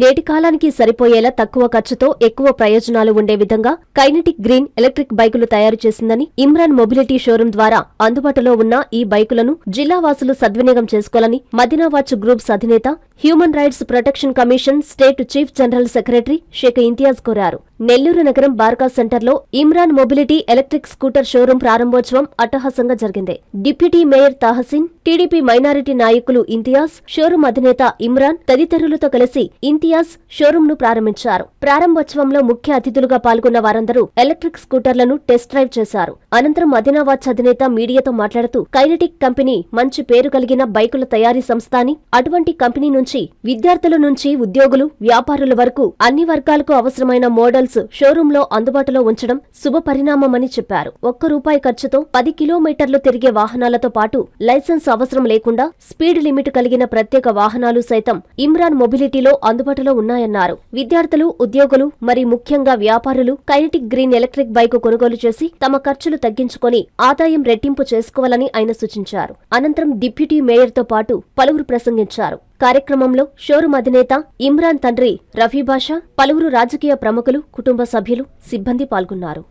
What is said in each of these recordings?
నేటి కాలానికి సరిపోయేలా తక్కువ ఖర్చుతో ఎక్కువ ప్రయోజనాలు ఉండే విధంగా కైనెటిక్ గ్రీన్ ఎలక్ట్రిక్ బైకులు తయారు చేసిందని ఇమ్రాన్ మొబిలిటీ షోరూం ద్వారా అందుబాటులో ఉన్న ఈ బైకులను జిల్లా వాసులు సద్వినియోగం చేసుకోవాలని మదీనా వాచ్ గ్రూప్స్ అధినేత human rights protection commission state chief general secretary Sheikh Imtiaz కోరారు. నెల్లూరు నగరం బార్కా సెంటర్లో Imran mobility electric scooter showroom ప్రారంభోత్సవం అట్టహాసంగా జరిగింది. Deputy mayor Tahseen TDP minority నాయకులు ఇంతియాజ్ షోరూం అధినేత ఇమ్రాన్ తదితరులతో కలిసి ఇంతియాజ్ షోరూమ్ను ప్రారంభించారు. ప్రారంభోత్సవంలో ముఖ్య అతిథులుగా పాల్గొన్న వారందరూ ఎలక్ట్రిక్ స్కూటర్లను టెస్ట్ డ్రైవ్ చేశారు. అనంతరం మదినావాచ్ అధినేత మీడియాతో మాట్లాడుతూ కైనటిక్ కంపెనీ మంచి పేరు కలిగిన బైకుల తయారీ సంస్థ అని అటువంటి కంపెనీ నుంచి విద్యార్థుల నుంచి ఉద్యోగులు వ్యాపారుల వరకు అన్ని వర్గాలకు అవసరమైన మోడల్స్ షోరూంలో అందుబాటులో ఉంచడం శుభ పరిణామమని చెప్పారు. ఒక్క రూపాయి ఖర్చుతో పది కిలోమీటర్లు తిరిగే వాహనాలతో పాటు లైసెన్స్ అవసరం లేకుండా స్పీడ్ లిమిట్ కలిగిన ప్రత్యేక వాహనాలు సైతం ఇమ్రాన్ మొబిలిటీలో అందుబాటులో ఉన్నాయన్నారు. విద్యార్థులు ఉద్యోగులు మరి ముఖ్యంగా వ్యాపారులు కైనటిక్ గ్రీన్ ఎలక్ట్రిక్ బైక్ కొనుగోలు చేసి తమ ఖర్చులు తగ్గించుకొని ఆదాయం రెట్టింపు చేసుకోవాలని ఆయన సూచించారు. అనంతరం డిప్యూటీ మేయర్తో పాటు పలువురు ప్రసంగించారు. కార్యక్రమంలో షోరూం అధినేత ఇమ్రాన్ తండ్రి రఫీబాషా పలువురు రాజకీయ ప్రముఖులు కుటుంబ సభ్యులు సిబ్బంది పాల్గొన్నారు.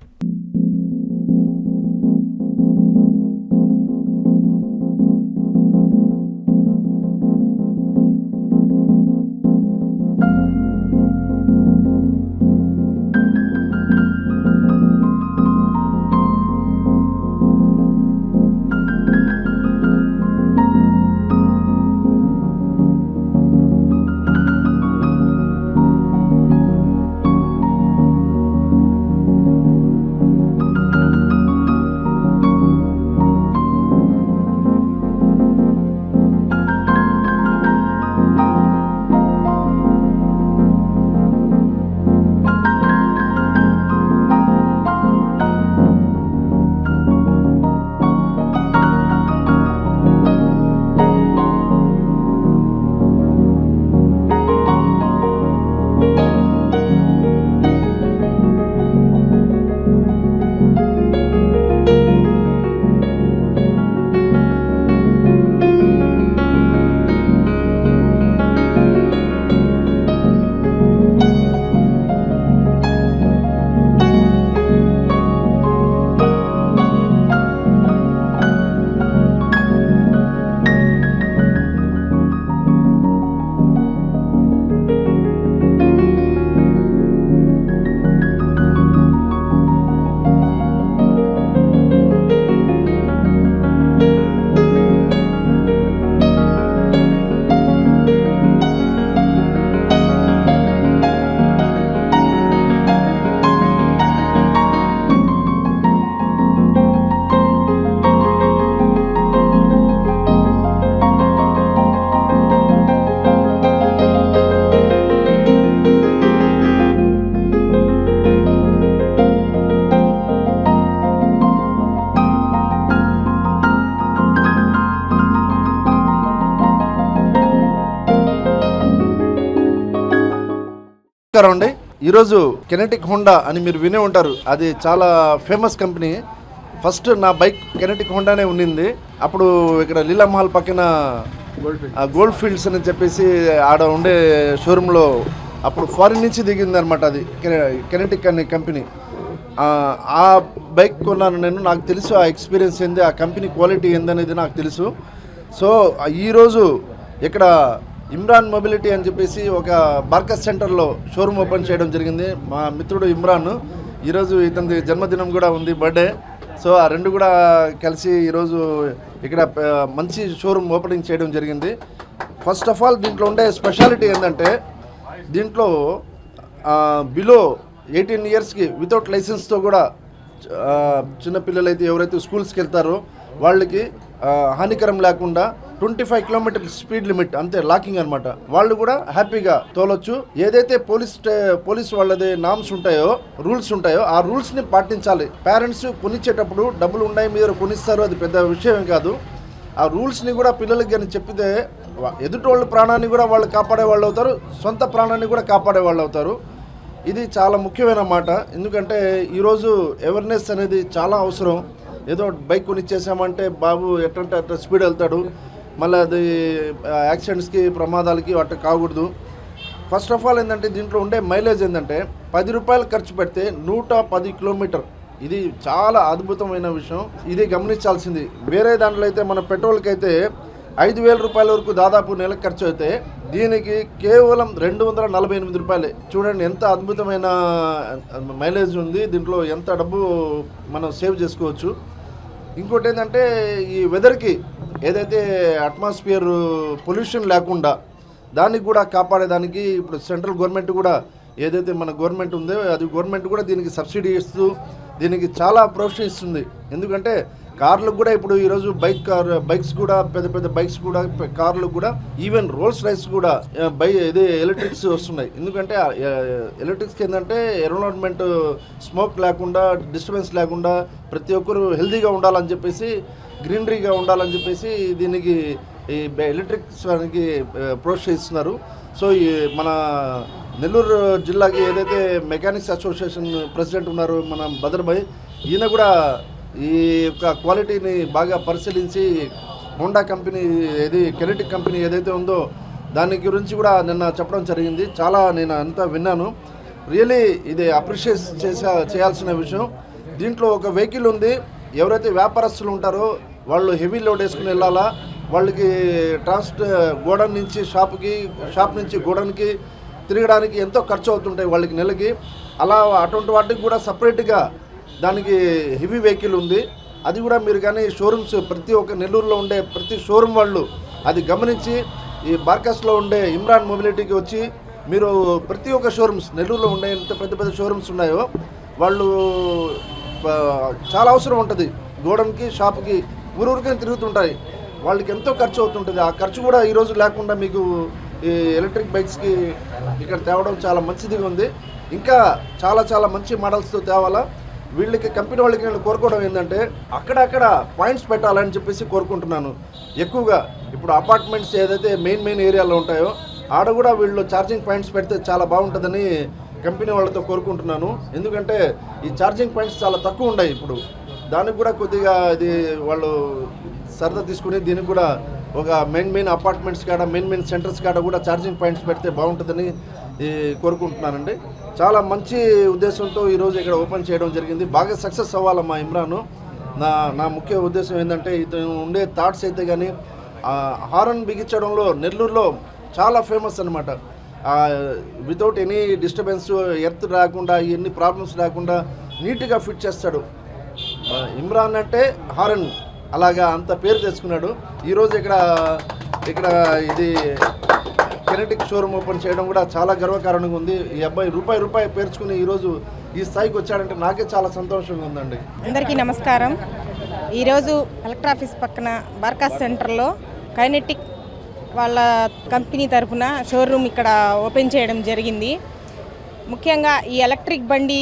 నమస్కారం అండి. ఈరోజు కెనెటిక్ హోండా అని మీరు వినే ఉంటారు. అది చాలా ఫేమస్ కంపెనీ. ఫస్ట్ నా బైక్ కెనెటిక్ హోండానే ఉండింది అప్పుడు ఇక్కడ లీలా మహల్ పక్కన ఆ, గోల్డ్ ఫీల్డ్స్ అని చెప్పేసి ఆడ ఉండే షోరూంలో అప్పుడు ఫారిన్ నుంచి దిగింది అనమాట అది కెనటిక్ కెనెటిక్ అనే కంపెనీ. ఆ, బైక్ కొన్నాను నేను. నాకు తెలుసు ఆ ఎక్స్పీరియన్స్ ఏంది ఆ కంపెనీ క్వాలిటీ ఏందనేది నాకు తెలుసు. సో ఈరోజు ఇక్కడ ఇమ్రాన్ మొబిలిటీ అని చెప్పేసి ఒక బార్కస్ సెంటర్లో షోరూమ్ ఓపెన్ చేయడం జరిగింది. మా మిత్రుడు ఇమ్రాన్ ఈరోజు ఇతని జన్మదినం కూడా ఉంది బర్త్డే. సో ఆ రెండు కూడా కలిసి ఈరోజు ఇక్కడ మంచి షోరూమ్ ఓపెనింగ్ చేయడం జరిగింది. ఫస్ట్ ఆఫ్ ఆల్ దీంట్లో ఉండే స్పెషాలిటీ ఏంటంటే దీంట్లో బిలో ఎయిటీన్ ఇయర్స్కి వితౌట్ లైసెన్స్తో కూడా చిన్నపిల్లలైతే చిన్నపిల్లలు అయితే ఎవరైతే స్కూల్స్కి వెళ్తారో వాళ్ళకి హానికరం లేకుండా twenty five kilometre speed limit అంతే లాకింగ్ అనమాట వాళ్ళు కూడా హ్యాపీగా తోలొచ్చు. ఏదైతే పోలీస్ పోలీస్ వాళ్ళది నామ్స్ ఉంటాయో రూల్స్ ఉంటాయో ఆ రూల్స్ని పాటించాలి. పేరెంట్స్ కొనిచ్చేటప్పుడు డబ్బులు ఉన్నాయి మీరు కొనిస్తారు అది పెద్ద విషయం కాదు. ఆ రూల్స్ని కూడా పిల్లలకి కానీ చెప్పితే ఎదుటి వాళ్ళ ప్రాణాన్ని కూడా వాళ్ళు కాపాడే వాళ్ళు అవుతారు సొంత ప్రాణాన్ని కూడా కాపాడే వాళ్ళు అవుతారు. ఇది చాలా ముఖ్యమైన మాట. ఎందుకంటే ఈరోజు అవేర్నెస్ అనేది చాలా అవసరం. ఏదో బైక్ కొనిచ్చేసామంటే బాబు ఎట్లంటే అట్లా స్పీడ్ వెళ్తాడు. మళ్ళీ అది యాక్సిడెంట్స్కి ప్రమాదాలకి అట్ట కాకూడదు. ఫస్ట్ ఆఫ్ ఆల్ ఏంటంటే దీంట్లో ఉండే మైలేజ్ ఏంటంటే పది రూపాయలు ఖర్చు పెడితే నూట పది కిలోమీటర్. ఇది చాలా అద్భుతమైన విషయం. ఇది గమనించాల్సింది. వేరే దాంట్లో అయితే మన పెట్రోల్కి అయితే ఐదు వేల రూపాయల వరకు దాదాపు నెలకు ఖర్చు అయితే దీనికి కేవలం రెండు వందల నలభై ఎనిమిది రూపాయలే. చూడండి ఎంత అద్భుతమైన మైలేజ్ ఉంది. దీంట్లో ఎంత డబ్బు మనం సేవ్ చేసుకోవచ్చు. ఇంకోటి ఏంటంటే ఈ వెదర్కి ఏదైతే అట్మాస్ఫియర్ పొల్యూషన్ లేకుండా దానికి కూడా కాపాడేదానికి ఇప్పుడు సెంట్రల్ గవర్నమెంట్ కూడా ఏదైతే మన గవర్నమెంట్ ఉందో అది గవర్నమెంట్ కూడా దీనికి సబ్సిడీ ఇస్తూ దీనికి చాలా ప్రోత్సహిస్తుంది. ఎందుకంటే కార్లకు కూడా ఇప్పుడు ఈరోజు బైక్ కార్ బైక్స్ కూడా పెద్ద పెద్ద బైక్స్ కూడా కార్లకు కార్లు కూడా ఈవెన్ రోల్స్ రైస్ కూడా బై ఇది ఎలక్ట్రిక్స్ వస్తున్నాయి. ఎందుకంటే ఎలక్ట్రిక్స్కి ఏంటంటే ఎన్విరాన్మెంట్ స్మోక్ లేకుండా డిస్టర్బెన్స్ లేకుండా ప్రతి ఒక్కరు హెల్తీగా ఉండాలని చెప్పేసి గ్రీనరీగా ఉండాలని చెప్పేసి దీనికి ఈ ఎలక్ట్రిక్స్ దానికి ప్రోత్సహిస్తున్నారు. సో ఈ మన నెల్లూరు జిల్లాకి ఏదైతే మెకానిక్స్ అసోసియేషన్ ప్రెసిడెంట్ ఉన్నారు మన బదర్భాయ్ ఈయన కూడా ఈ యొక్క క్వాలిటీని బాగా పరిశీలించి హోండా కంపెనీ ఏది కెనెటిక్ కంపెనీ ఏదైతే ఉందో దాని గురించి కూడా నిన్న చెప్పడం జరిగింది. చాలా నేను అంతా విన్నాను. రియలీ ఇది అప్రిషియేట్ చేసా చేయాల్సిన విషయం. దీంట్లో ఒక వెహికల్ ఉంది. ఎవరైతే వ్యాపారస్తులు ఉంటారో వాళ్ళు హెవీ లోడ్ వేసుకుని వెళ్ళాలా? వాళ్ళకి ట్రాన్స్ట్ గోడౌన్ నుంచి షాప్కి షాప్ నుంచి గోడౌన్కి తిరగడానికి ఎంతో ఖర్చు అవుతుంటాయి వాళ్ళకి నెలకి. అలా అటువంటి వాటికి కూడా సపరేట్గా దానికి హెవీ వెహికల్ ఉంది. అది కూడా మీరు కానీ షోరూమ్స్ ప్రతి ఒక్క నెల్లూరులో ఉండే ప్రతి షోరూమ్ వాళ్ళు అది గమనించి ఈ బార్కస్లో ఉండే ఇమ్రాన్ మొబిలిటీకి వచ్చి మీరు ప్రతి ఒక్క షోరూమ్స్ నెల్లూరులో ఉండే ఎంత పెద్ద పెద్ద షోరూమ్స్ ఉన్నాయో వాళ్ళు చాలా అవసరం ఉంటుంది. గోడౌన్కి షాప్కి ఊరూరికైనా తిరుగుతుంటాయి. వాళ్ళకి ఎంతో ఖర్చు అవుతుంటుంది. ఆ ఖర్చు కూడా ఈరోజు లేకుండా మీకు ఈ ఎలక్ట్రిక్ బైక్స్కి ఇక్కడ తేవడం చాలా మంచిదిగా ఉంది. ఇంకా చాలా చాలా మంచి మోడల్స్తో తేవాలా. వీళ్ళకి కంపెనీ వాళ్ళకి నేను కోరుకోవడం ఏంటంటే అక్కడక్కడ పాయింట్స్ పెట్టాలని చెప్పేసి కోరుకుంటున్నాను. ఎక్కువగా ఇప్పుడు అపార్ట్మెంట్స్ ఏదైతే మెయిన్ మెయిన్ ఏరియాలో ఉంటాయో ఆడ కూడా వీళ్ళు ఛార్జింగ్ పాయింట్స్ పెడితే చాలా బాగుంటుందని కంపెనీ వాళ్ళతో కోరుకుంటున్నాను. ఎందుకంటే ఈ ఛార్జింగ్ పాయింట్స్ చాలా తక్కువ ఉన్నాయి ఇప్పుడు. దానికి కూడా కొద్దిగా ఇది వాళ్ళు సరదా తీసుకుని దీనికి కూడా ఒక మెయిన్ మెయిన్ అపార్ట్మెంట్స్ కాడ మెయిన్ మెయిన్ సెంటర్స్ కాడ కూడా ఛార్జింగ్ పాయింట్స్ పెడితే బాగుంటుందని ఈ, కోరుకుంటున్నానండి. చాలా మంచి ఉద్దేశంతో ఈరోజు ఇక్కడ ఓపెన్ చేయడం జరిగింది. బాగా సక్సెస్ అవ్వాలమ్మా ఇమ్రాను. నా నా ముఖ్య ఉద్దేశం ఏంటంటే ఇతను ఉండే థాట్స్ అయితే కానీ హారన్ బిగించడంలో నెల్లూరులో చాలా ఫేమస్ అనమాట వితౌట్ ఎనీ డిస్టర్బెన్స్ ఎర్త్ రాకుండా ఎన్ని ప్రాబ్లమ్స్ రాకుండా నీట్గా ఫిట్ చేస్తాడు. ఇమ్రాన్ అంటే హారన్. అలాగా అంత పేరు తెచ్చుకున్నాడు. ఈరోజు ఇక్కడ ఇక్కడ ఇది కెనటిక్ షోరూమ్ ఓపెన్ చేయడం కూడా చాలా గర్వకారణంగా ఉంది. ఈ అబ్బాయి రూపాయి రూపాయి పేర్చుకుని ఈరోజు ఈ స్థాయికి వచ్చాడంటే నాకే చాలా సంతోషంగా ఉందండి. అందరికీ నమస్కారం. ఈరోజు కలెక్టర్ ఆఫీస్ పక్కన బార్కాస్ సెంటర్లో కైనెటిక్ వాళ్ళ కంపెనీ తరఫున షోరూమ్ ఇక్కడ ఓపెన్ చేయడం జరిగింది. ముఖ్యంగా ఈ ఎలక్ట్రిక్ బండి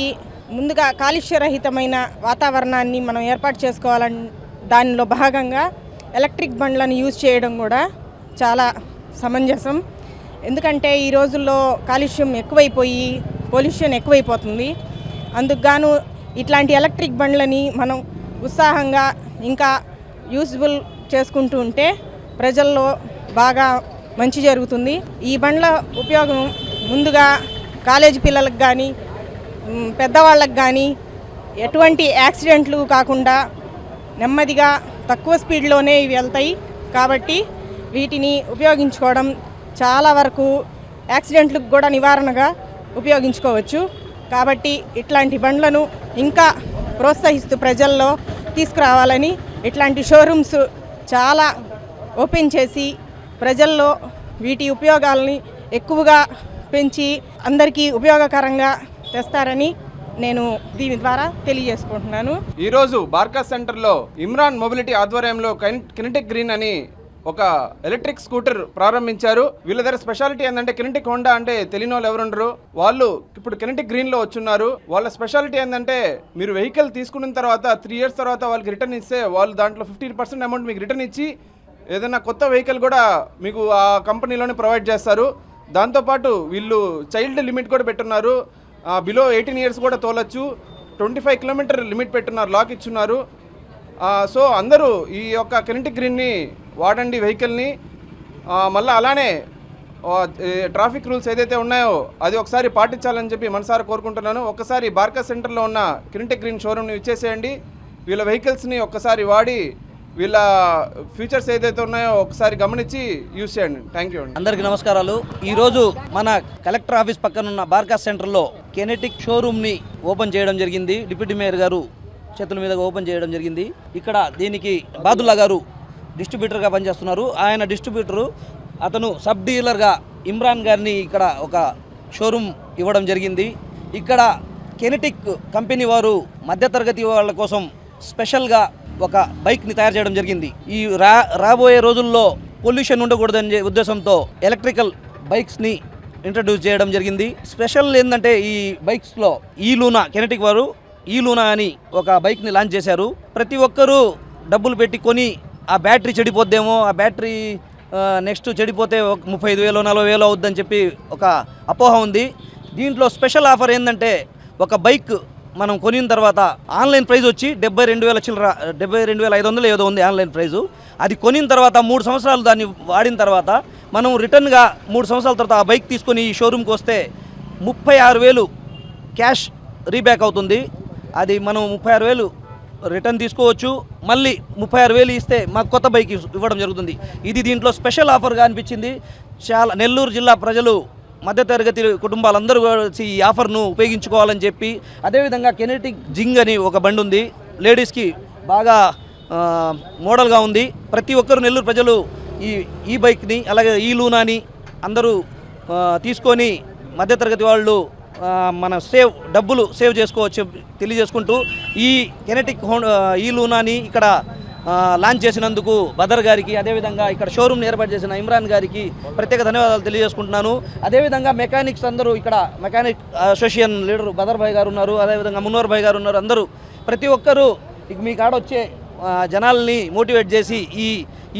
ముందుగా కాలుష్యరహితమైన వాతావరణాన్ని మనం ఏర్పాటు చేసుకోవాలని దానిలో భాగంగా ఎలక్ట్రిక్ బండ్లను యూజ్ చేయడం కూడా చాలా సమంజసం. ఎందుకంటే ఈ రోజుల్లో కాలుష్యం ఎక్కువైపోయి పొల్యూషన్ ఎక్కువైపోతుంది. అందుకుగాను ఇట్లాంటి ఎలక్ట్రిక్ బండ్లని మనం ఉత్సాహంగా ఇంకా యూస్ఫుల్ చేసుకుంటూ ఉంటే ప్రజల్లో బాగా మంచి జరుగుతుంది. ఈ బండ్ల ఉపయోగం ముందుగా కాలేజీ పిల్లలకు కానీ పెద్దవాళ్ళకు పెద్దవాళ్ళకి కానీ ఎటువంటి యాక్సిడెంట్లు కాకుండా నెమ్మదిగా తక్కువ స్పీడ్లోనే ఇవి వెళ్తాయి. కాబట్టి వీటిని ఉపయోగించుకోవడం చాలా వరకు యాక్సిడెంట్లకు కూడా నివారణగా ఉపయోగించుకోవచ్చు. కాబట్టి ఇట్లాంటి బండ్లను ఇంకా ప్రోత్సహిస్తూ ప్రజల్లో తీసుకురావాలని ఇట్లాంటి షోరూమ్స్ చాలా ఓపెన్ చేసి ప్రజల్లో వీటి ఉపయోగాల్ని ఎక్కువగా పెంచి అందరికీ ఉపయోగకరంగా తెస్తారని నేను దీని ద్వారా తెలియజేసుకుంటున్నాను. ఈరోజు బార్కా సెంటర్లో ఇమ్రాన్ మొబిలిటీ ఆధ్వర్యంలో కైన్- కినెటిక్ గ్రీన్ అని ఒక ఎలక్ట్రిక్ స్కూటర్ ప్రారంభించారు. వీళ్ళ దగ్గర స్పెషాలిటీ ఏంటంటే కినెటిక్ హోండా అంటే తెలియని వాళ్ళు ఎవరుండరు. వాళ్ళు ఇప్పుడు కినెటిక్ గ్రీన్లో వచ్చున్నారు. వాళ్ళ స్పెషాలిటీ ఏంటంటే మీరు వెహికల్ తీసుకున్న తర్వాత త్రీ ఇయర్స్ తర్వాత వాళ్ళకి రిటర్న్ ఇస్తే వాళ్ళు దాంట్లో ఫిఫ్టీ పర్సెంట్ అమౌంట్ మీకు రిటర్న్ ఇచ్చి ఏదైనా కొత్త వెహికల్ కూడా మీకు ఆ కంపెనీలోనే ప్రొవైడ్ చేస్తారు. దాంతోపాటు వీళ్ళు చైల్డ్ లిమిట్ కూడా పెట్టున్నారు. బిలో ఎయిటీన్ ఇయర్స్ కూడా తోలొచ్చు. ట్వంటీ ఫైవ్ కిలోమీటర్ లిమిట్ పెట్టున్నారు లాక్ ఇచ్చున్నారు. సో అందరూ ఈ యొక్క కెనెటిక్ గ్రీన్ని వాడండి వెహికల్ని. మళ్ళీ అలానే ట్రాఫిక్ రూల్స్ ఏదైతే ఉన్నాయో అది ఒకసారి పాటించాలని చెప్పి మనసారా కోరుకుంటున్నాను. ఒక్కసారి బార్కా సెంటర్లో ఉన్న కిరింటెక్ గ్రీన్ షోరూమ్ని ఇచ్చేసేయండి వీళ్ళ వెహికల్స్ని ఒక్కసారి వాడి వీళ్ళ ఫీచర్స్ ఏదైతే ఉన్నాయో ఒకసారి గమనించి యూజ్ చేయండి. థ్యాంక్ యూ అండి. అందరికీ నమస్కారాలు. ఈరోజు మన కలెక్టర్ ఆఫీస్ పక్కన ఉన్న బార్కాస్ సెంటర్లో కెనెటిక్ షోరూమ్ని ఓపెన్ చేయడం జరిగింది. డిప్యూటీ మేయర్ గారు చేతుల మీద ఓపెన్ చేయడం జరిగింది. ఇక్కడ దీనికి బాదుల్లా గారు డిస్ట్రిబ్యూటర్గా పనిచేస్తున్నారు. ఆయన డిస్ట్రిబ్యూటరు అతను సబ్ డీలర్గా ఇమ్రాన్ గారిని ఇక్కడ ఒక షోరూమ్ ఇవ్వడం జరిగింది. ఇక్కడ కెనెటిక్ కంపెనీ వారు మధ్యతరగతి వాళ్ళ కోసం స్పెషల్గా ఒక బైక్ని తయారు చేయడం జరిగింది. ఈ రా రాబోయే రోజుల్లో పొల్యూషన్ ఉండకూడదనే ఉద్దేశంతో ఎలక్ట్రికల్ బైక్స్ని ఇంట్రడ్యూస్ చేయడం జరిగింది. స్పెషల్ ఏంటంటే ఈ బైక్స్లో ఈ లూనా కెనటిక్ వారు ఈ లూనా అని ఒక బైక్ని లాంచ్ చేశారు. ప్రతి ఒక్కరూ డబ్బులు పెట్టి కొని ఆ బ్యాటరీ చెడిపోద్దేమో ఆ బ్యాటరీ నెక్స్ట్ చెడిపోతే ఒక ముప్పై ఐదు వేలు నలభై వేలు అవుద్దని చెప్పి ఒక అపోహ ఉంది. దీంట్లో స్పెషల్ ఆఫర్ ఏంటంటే ఒక బైక్ మనం కొనిన తర్వాత ఆన్లైన్ ప్రైస్ వచ్చి డెబ్బై రెండు వేల చిల్లర డెబ్బై రెండు వేల ఐదు వందలు ఏదో ఉంది ఆన్లైన్ ప్రైజు. అది కొనిన తర్వాత మూడు సంవత్సరాలు దాన్ని వాడిన తర్వాత మనం రిటర్న్గా మూడు సంవత్సరాల తర్వాత ఆ బైక్ తీసుకొని ఈ షోరూమ్కి వస్తే ముప్పై ఆరు వేలు క్యాష్ రీబ్యాక్ అవుతుంది. అది మనం ముప్పై ఆరు వేలు రిటర్న్ తీసుకోవచ్చు. మళ్ళీ ముప్పై ఆరు వేలు ఇస్తే మాకు కొత్త బైక్ ఇవ్వడం జరుగుతుంది. ఇది దీంట్లో స్పెషల్ ఆఫర్గా అనిపించింది. చాలా నెల్లూరు జిల్లా ప్రజలు మధ్యతరగతి కుటుంబాలందరూ వచ్చి ఈ ఆఫర్ను ఉపయోగించుకోవాలని చెప్పి అదేవిధంగా కెనెటిక్ జింగ్ అని ఒక బండి ఉంది. లేడీస్కి బాగా మోడల్గా ఉంది. ప్రతి ఒక్కరు నెల్లూరు ప్రజలు ఈ ఈ బైక్ని అలాగే ఈ లూనాని అందరూ తీసుకొని మధ్యతరగతి వాళ్ళు మన సేవ్ డబ్బులు సేవ్ చేసుకోవచ్చు తెలియజేసుకుంటూ ఈ కెనెటిక్ హోండా ఈ లూనాని ఇక్కడ లాంచ్ చేసినందుకు బదర్ గారికి అదేవిధంగా ఇక్కడ షోరూమ్ ఏర్పాటు చేసిన ఇమ్రాన్ గారికి ప్రత్యేక ధన్యవాదాలు తెలియజేసుకుంటున్నాను. అదేవిధంగా మెకానిక్స్ అందరూ ఇక్కడ mechanic association leader Badar bhai గారు ఉన్నారు అదేవిధంగా మున్నోర్ భాయ్ గారు ఉన్నారు. అందరూ ప్రతి ఒక్కరూ ఇక మీ కాడ వచ్చే జనాల్ని మోటివేట్ చేసి ఈ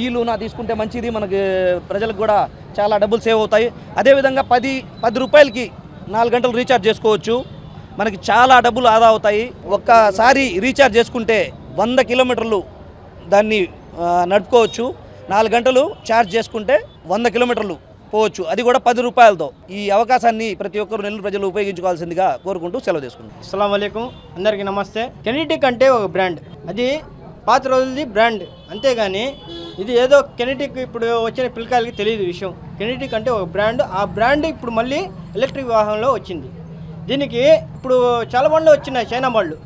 ఈ లూనా తీసుకుంటే మంచిది. మనకి ప్రజలకు కూడా చాలా డబ్బులు సేవ్ అవుతాయి. అదేవిధంగా పది పది రూపాయలకి నాలుగు గంటలు రీఛార్జ్ చేసుకోవచ్చు. మనకి చాలా డబ్బులు ఆదా అవుతాయి. ఒక్కసారి రీఛార్జ్ చేసుకుంటే వంద కిలోమీటర్లు దాన్ని నడుపుకోవచ్చు. నాలుగు గంటలు ఛార్జ్ చేసుకుంటే వంద కిలోమీటర్లు పోవచ్చు. అది కూడా పది రూపాయలతో. ఈ అవకాశాన్ని ప్రతి ఒక్కరు నెల్లూరు ప్రజలు ఉపయోగించుకోవాల్సిందిగా కోరుకుంటూ సెలవు తీసుకుంటాం అస్సలం అయికం అందరికీ నమస్తే. కెనెటిక్ అంటే ఒక బ్రాండ్. అది పాత రోజులది బ్రాండ్. అంతేగాని ఇది ఏదో కెనెటిక్ ఇప్పుడు వచ్చిన పిల్లకాయలకి తెలియదు విషయం. కెనెటిక్ అంటే ఒక బ్రాండ్. ఆ బ్రాండ్ ఇప్పుడు మళ్ళీ ఎలక్ట్రిక్ వాహనంలో వచ్చింది. దీనికి ఇప్పుడు చాలా బండ్లు వచ్చినాయి చైనా బండ్లు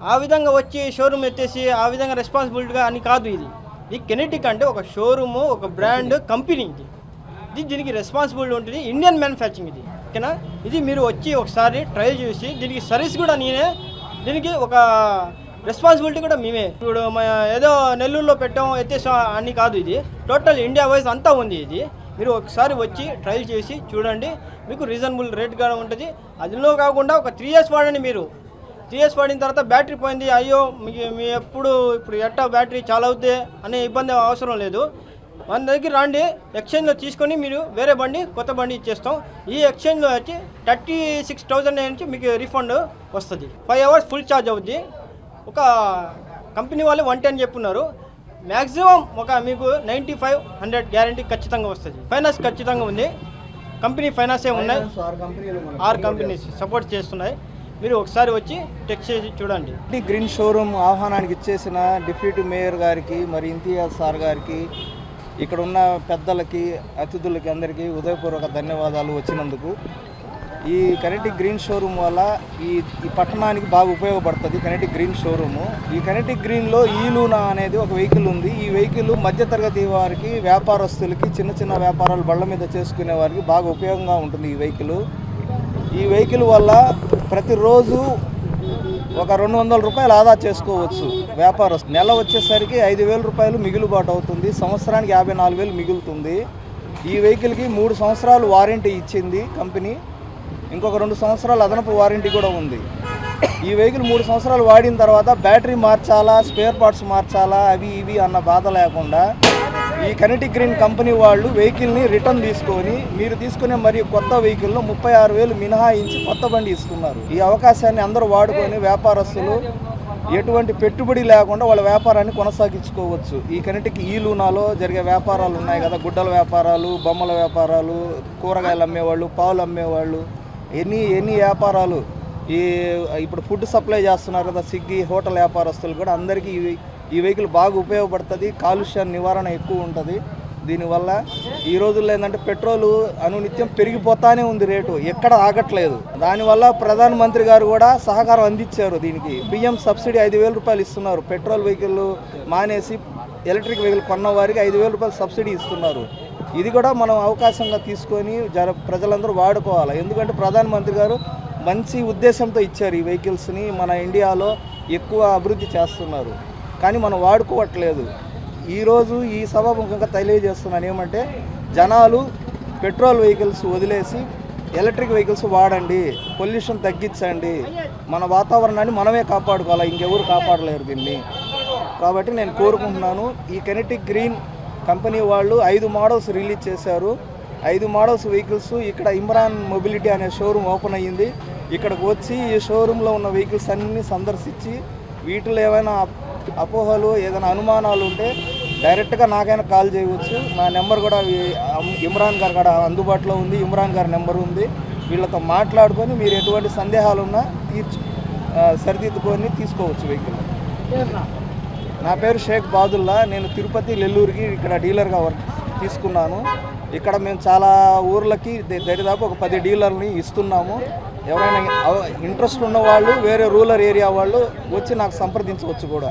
ఆ విధంగా వచ్చి షోరూమ్ ఎత్తేసి ఆ విధంగా రెస్పాన్సిబిలిటీగా అని కాదు ఇది. ఇది కెనెటిక్ అంటే ఒక షోరూము ఒక బ్రాండ్ కంపెనీ ఇది. ఇది దీనికి రెస్పాన్సిబిలిటీ ఉంటుంది. ఇండియన్ మ్యానుఫ్యాక్చరింగ్ ఇది. ఓకేనా? ఇది మీరు వచ్చి ఒకసారి ట్రై చేసి దీనికి సర్వీస్ కూడా నేనే దీనికి ఒక రెస్పాన్సిబిలిటీ కూడా మేమే. ఇప్పుడు ఏదో నెల్లూరులో పెట్టాం ఎత్తేసాం అని కాదు ఇది. టోటల్ ఇండియా వైజ్ అంతా ఉంది ఇది. మీరు ఒకసారి వచ్చి ట్రయల్ చేసి చూడండి. మీకు రీజనబుల్ రేట్గా ఉంటుంది. అదిలో కాకుండా ఒక త్రీ ఇయర్స్ వాడండి మీరు. ఇయర్స్ వాడిన తర్వాత బ్యాటరీ పోయింది. అయ్యో మీకు మీ ఎప్పుడు ఇప్పుడు ఎట్టా బ్యాటరీ చాలా అవుతే అనే ఇబ్బంది అవసరం లేదు. మన దగ్గర రండి ఎక్స్చేంజ్లో తీసుకొని మీరు వేరే బండి కొత్త బండి ఇచ్చేస్తాం. ఈ ఎక్స్చేంజ్లో వచ్చి థర్టీ సిక్స్ థౌజండ్ నుంచి మీకు రీఫండ్ వస్తుంది. ఫైవ్ అవర్స్ ఫుల్ ఛార్జ్ అవుద్ది. ఒక కంపెనీ వాళ్ళు వన్ టెన్ చెప్పున్నారు. మ్యాక్సిమం ఒక మీకు నైంటీ ఫైవ్ హండ్రెడ్ గ్యారంటీ ఖచ్చితంగా వస్తుంది. ఫైనాన్స్ ఖచ్చితంగా ఉంది. కంపెనీ ఫైనాన్సే ఉన్నాయి. ఆరు కంపెనీస్ సపోర్ట్ చేస్తున్నాయి. మీరు ఒకసారి వచ్చి టెక్ చేసి చూడండి. ఈ గ్రీన్ షోరూమ్ ఆహ్వానానికి ఇచ్చేసిన డిప్యూటీ మేయర్ గారికి మరి ఇంతియాజ్ సార్ గారికి ఇక్కడ ఉన్న పెద్దలకి అతిథులకి అందరికీ ఉదయపూర్వక ధన్యవాదాలు వచ్చినందుకు. ఈ కనెక్టిక్ గ్రీన్ షోరూమ్ వల్ల ఈ ఈ పట్టణానికి బాగా ఉపయోగపడుతుంది కనెక్టిక్ గ్రీన్ షోరూము. ఈ కనెక్టిక్ గ్రీన్లో ఈ లూనా అనేది ఒక వెహికల్ ఉంది. ఈ వెహికల్ మధ్యతరగతి వారికి వ్యాపారస్తులకి చిన్న చిన్న వ్యాపారాలు బళ్ళ మీద చేసుకునే వారికి బాగా ఉపయోగంగా ఉంటుంది ఈ వెహికల్. ఈ వెహికల్ వల్ల ప్రతిరోజు ఒక రెండు వందల రూపాయలు ఆదా చేసుకోవచ్చు వ్యాపారస్తు. నెల వచ్చేసరికి ఐదు వేల రూపాయలు మిగులుబాటు అవుతుంది. సంవత్సరానికి యాభై నాలుగు వేలు మిగులుతుంది. ఈ వెహికల్కి మూడు సంవత్సరాలు వారంటీ ఇచ్చింది కంపెనీ. ఇంకొక రెండు సంవత్సరాలు అదనపు వారంటీ కూడా ఉంది. ఈ వెహికల్ మూడు సంవత్సరాలు వాడిన తర్వాత బ్యాటరీ మార్చాలా స్పేర్ పార్ట్స్ మార్చాలా అవి ఇవి అన్న బాధ లేకుండా ఈ కనెటిక్ గ్రీన్ కంపెనీ వాళ్ళు వెహికల్ని రిటర్న్ తీసుకొని మీరు తీసుకునే మరియు కొత్త వెహికల్లో ముప్పై ఆరు వేలు మినహాయించి కొత్త బండి ఇస్తున్నారు. ఈ అవకాశాన్ని అందరూ వాడుకొని వ్యాపారస్తులు ఎటువంటి పెట్టుబడి లేకుండా వాళ్ళ వ్యాపారాన్ని కొనసాగించుకోవచ్చు. ఈ కనిటికి ఈ లూనాలో జరిగే వ్యాపారాలు ఉన్నాయి కదా గుడ్డల వ్యాపారాలు బొమ్మల వ్యాపారాలు కూరగాయలు అమ్మేవాళ్ళు పాలు అమ్మేవాళ్ళు ఎన్ని ఎన్ని వ్యాపారాలు. ఈ ఇప్పుడు ఫుడ్ సప్లై చేస్తున్నారు కదా స్విగ్గీ హోటల్ వ్యాపారస్తులు కూడా అందరికీ ఈ వెహికల్ బాగా ఉపయోగపడుతుంది కాలుష్య నివారణ ఎక్కువ ఉంటుంది. దీనివల్ల ఈ రోజుల్లో ఏంటంటే పెట్రోల్ అనునిత్యం పెరిగిపోతానే ఉంది రేటు ఎక్కడ ఆగట్లేదు. దానివల్ల ప్రధానమంత్రి గారు కూడా సహకారం అందించారు దీనికి. బియ్యం సబ్సిడీ ఐదు వేల రూపాయలు ఇస్తున్నారు. పెట్రోల్ వెహికల్ మానేసి ఎలక్ట్రిక్ వెహికల్ కొన్న వారికి ఐదు వేల రూపాయలు సబ్సిడీ ఇస్తున్నారు. ఇది కూడా మనం అవకాశంగా తీసుకొని జర ప్రజలందరూ వాడుకోవాలి. ఎందుకంటే ప్రధానమంత్రి గారు మంచి ఉద్దేశంతో ఇచ్చారు ఈ వెహికల్స్ని మన ఇండియాలో ఎక్కువ అభివృద్ధి చేస్తున్నారు. కానీ మనం వాడుకోవట్లేదు. ఈరోజు ఈ సభాముఖంగా తెలియజేస్తున్నాను ఏమంటే జనాలు పెట్రోల్ వెహికల్స్ వదిలేసి ఎలక్ట్రిక్ వెహికల్స్ వాడండి పొల్యూషన్ తగ్గించండి. మన వాతావరణాన్ని మనమే కాపాడుకోవాలి ఇంకెవరు కాపాడలేరు దీన్ని. కాబట్టి నేను కోరుకుంటున్నాను ఈ కెనెటిక్ గ్రీన్ కంపెనీ వాళ్ళు ఐదు మోడల్స్ రిలీజ్ చేశారు. ఐదు మోడల్స్ వెహికల్స్ ఇక్కడ ఇమ్రాన్ మొబిలిటీ అనే షోరూమ్ ఓపెన్ అయ్యింది. ఇక్కడికి వచ్చి ఈ షోరూంలో ఉన్న వెహికల్స్ అన్నీ సందర్శించి వీటిలో ఏమైనా అపోహలు ఏదైనా అనుమానాలు ఉంటే డైరెక్ట్గా నాకైనా కాల్ చేయవచ్చు. నా నెంబర్ కూడా ఇమ్రాన్ గారు కూడా అందుబాటులో ఉంది. ఇమ్రాన్ గారి నెంబర్ ఉంది. వీళ్ళతో మాట్లాడుకొని మీరు ఎటువంటి సందేహాలు ఉన్నా తీర్చు సరిదిద్దుకొని తీసుకోవచ్చు వెహికల్. నా పేరు షేక్ బాదుల్లా. నేను తిరుపతి నెల్లూరుకి ఇక్కడ డీలర్గా వర్క్ తీసుకున్నాను. ఇక్కడ మేము చాలా ఊర్లకి దరిదాపు ఒక పది డీలర్ని ఇస్తున్నాము. ఎవరైనా ఇంట్రెస్ట్ ఉన్న వాళ్ళు వేరే రూరల్ ఏరియా వాళ్ళు వచ్చి నాకు సంప్రదించవచ్చు కూడా.